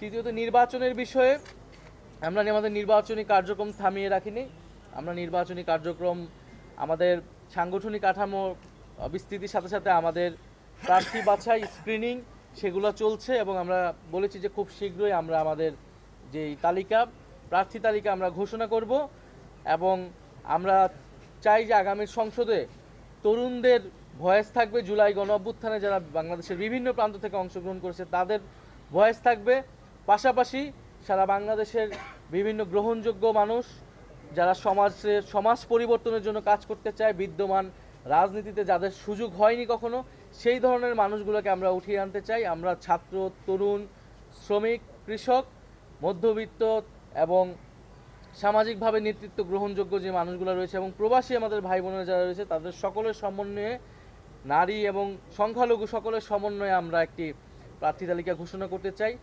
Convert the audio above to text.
তৃতীয়ত নির্বাচনের বিষয়ে আমরা আমাদের নির্বাচনী কার্যক্রম থামিয়ে রাখিনি। আমরা নির্বাচনী কার্যক্রম, আমাদের সাংগঠনিক কাঠামো বিস্তৃতির সাথে সাথে আমাদের প্রার্থী বাছাই স্ক্রিনিং সেগুলো চলছে এবং আমরা বলেছি যে খুব শীঘ্রই আমরা আমাদের যেই তালিকা, প্রার্থী তালিকা আমরা ঘোষণা করব এবং আমরা চাই যে আগামী সংসদে তরুণদের ভয়েস থাকবে। জুলাই গণ অভ্যুত্থানে যারা বাংলাদেশের বিভিন্ন প্রান্ত থেকে অংশগ্রহণ করেছে, তাদের ভয়েস থাকবে। পাশাপাশি সারা বাংলাদেশের বিভিন্ন গ্রহণযোগ্য মানুষ যারা সমাজে, সমাজ পরিবর্তনের জন্য কাজ করতে চায়, বিদ্যমান রাজনীতিতে যাদের সুযোগ হয়নি কখনো, সেই ধরনের মানুষগুলোকে আমরা উঠিয়ে আনতে চাই। আমরা ছাত্র, তরুণ, শ্রমিক, কৃষক, মধ্যবিত্ত এবং সামাজিকভাবে নেতৃত্ব গ্রহণযোগ্য যে মানুষগুলো রয়েছে এবং প্রবাসী আমাদের ভাই বোনেরা যারা রয়েছে, তাদের সকলের সমন্বয়ে নারী এবং সংখ্যালঘু সকলের সমন্বয়ে আমরা একটি প্রার্থী তালিকা ঘোষণা করতে চাই।